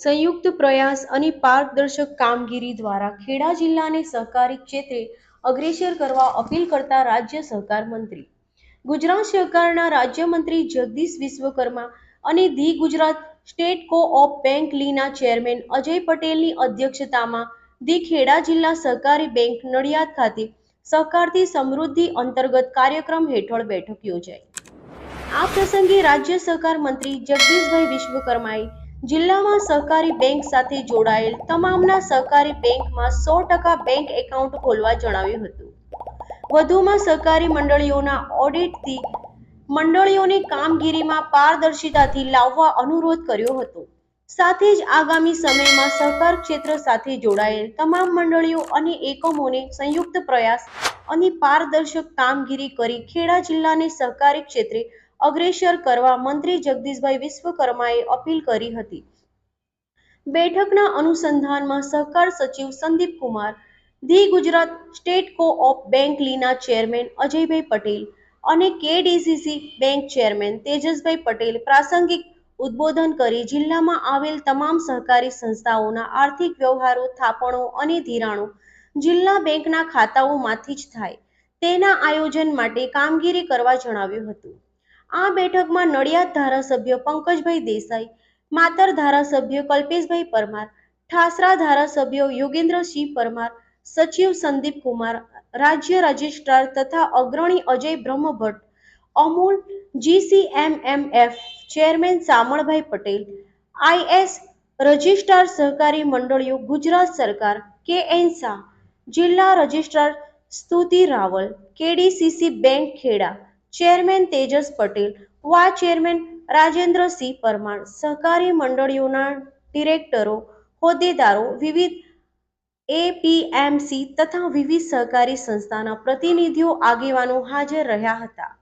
સંયુક્ત પ્રયાસ અને પારદર્શક કામગીરી દ્વારા ખેડા જિલ્લાને સહકારી ક્ષેત્રે અગ્રેસર કરવા અપીલ કરતા રાજ્ય સહકાર મંત્રી. ગુજરાત સરકારના રાજ્યમંત્રી જગદીશ વિશ્વકર્મા અને the Gujarat state co op bank Leena chairman Ajay પટેલની અધ્યક્ષતામાં ધી ખેડા જિલ્લા સહકારી બેંક નડિયાદ ખાતે સહકારથી સમૃદ્ધિ અંતર્ગત કાર્યક્રમ હેઠળ બેઠક યોજાઈ. આ પ્રસંગે રાજ્ય સહકાર મંત્રી જગદીશભાઈ વિશ્વકર્માએ જિલ્લામાં સહકારી બેંક સાથે જોડાયેલ તમામના સહકારી બેંકમાં સો ટકા બેંક એકાઉન્ટ ખોલવા જણાવ્યું હતું. વધુમાં સહકારી મંડળીઓના ઓડિટથી મંડળીઓની કામગીરીમાં પારદર્શિતાથી લાવવા અનુરોધ કર્યો હતો. સાથે જ આગામી સમયમાં સહકાર ક્ષેત્ર સાથે જોડાયેલ તમામ મંડળીઓ અને એકમોને સંયુક્ત પ્રયાસ અને પારદર્શક કામગીરી કરી ખેડા જિલ્લાને સહકારી ક્ષેત્રે અગ્રેસર કરવા મંત્રી જગદીશભાઈ વિશ્વકર્માએ અપીલ કરી હતી. બેઠકના અનુસંધાનમાં સહકાર સચિવ Sandeep Kumar, the Gujarat state co op bank Leena chairman Ajaybhai Patel અને KDCC bank chairman Tejasbhai Patel પ્રાસંગિક ઉદ્બોધન કરી જિલ્લામાં આવેલ તમામ સહકારી સંસ્થાઓના આર્થિક વ્યવહારો, થાપણો અને ધિરાણો જિલ્લા બેંકના ખાતાઓમાંથી જ થાય. તેના આયોજન માટે કામગીરી કરવા જણાવ્યું હતું. આ બેઠકમાં નડિયાદ ધારાસભ્ય પંકજભાઈ દેસાઈ, માતર ધારાસભ્ય કલ્પેશભાઈ પરમાર, ઠાસરા ધારાસભ્ય યોગેન્દ્રસિંહ પરમાર, સચિવ સંદીપ કુમાર, રાજ્ય રજિસ્ટ્રાર તથા અગ્રણી Ajay Brahmbhatt, Amul GCMMF chairman Shamalbhai Patel, IAS registrar સહકારી મંડળીઓ ગુજરાત સરકાર કે એન શાહ, જિલ્લા registrar Stuti Raval, KDCC bank Kheda chairman Tejas Patel, વા ચેરમેન રાજેન્દ્રસિંહ પરમાર, સહકારી મંડળીઓના ડિરેક્ટરો, હોદ્દેદારો, વિવિધ એપીએમસી તથા વિવિધ સહકારી સંસ્થાના પ્રતિનિધિઓ આગેવાનો હાજર રહ્યા હતા.